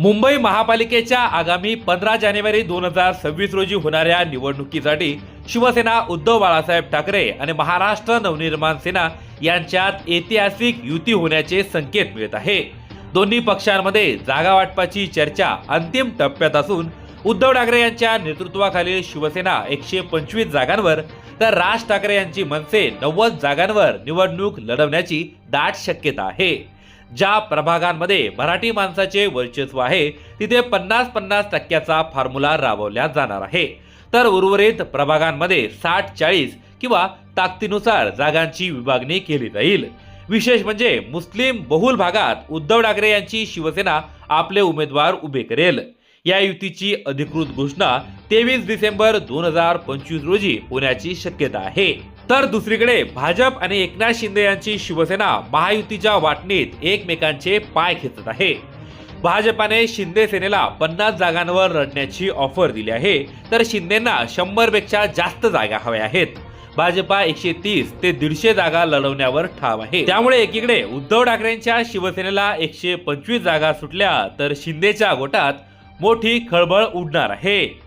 मुंबई महापालिकेच्या आगामी पंधरा जानेवारी दोन हजार सव्वीस रोजी होणाऱ्या निवडणुकीसाठी शिवसेना उद्धव बाळासाहेब ठाकरे आणि महाराष्ट्र नवनिर्माण सेना यांच्यात ऐतिहासिक युती होण्याचे संकेत मिळत आहे. दोन्ही पक्षांमध्ये जागा वाटपाची चर्चा अंतिम टप्प्यात असून उद्धव ठाकरे यांच्या नेतृत्वाखालील शिवसेना एकशे पंचवीस जागांवर तर राज ठाकरे यांची मनसे नव्वद जागांवर निवडणूक लढवण्याची दाट शक्यता आहे. ज्या प्रभागांमध्ये मराठी माणसाचे वर्चस्व आहे तिथे पन्नास पन्नास टक्क्याचा फॉर्म्युला राबवला जाणार आहे. तर उर्वरित प्रभागांमध्ये साठ चाळीस किंवा ताकदीनुसार जागांची विभागणी केली जाईल. विशेष म्हणजे मुस्लिम बहुल भागात उद्धव ठाकरे यांची शिवसेना आपले उमेदवार उभे करेल. या युतीची अधिकृत घोषणा तेवीस डिसेंबर दोन हजार पंचवीस रोजी होण्याची शक्यता आहे. तर दुसरीकडे भाजप आणि एकनाथ शिंदे यांची शिवसेना महायुतीच्या वाटणीत एकमेकांचे पाय खेचत आहे. भाजपाने शिंदे सेनेला पन्नास जागांवर लढण्याची ऑफर दिली आहे. तर शिंदेना शंभरपेक्षा जास्त जागा हव्या आहेत. भाजपा एकशे तीस ते दीडशे जागा लढवण्यावर ठाम आहे. त्यामुळे एकीकडे उद्धव ठाकरेंच्या शिवसेनेला एकशे पंचवीस जागा सुटल्या तर शिंदेच्या गोटात मोठी खळबळ उडणार आहे.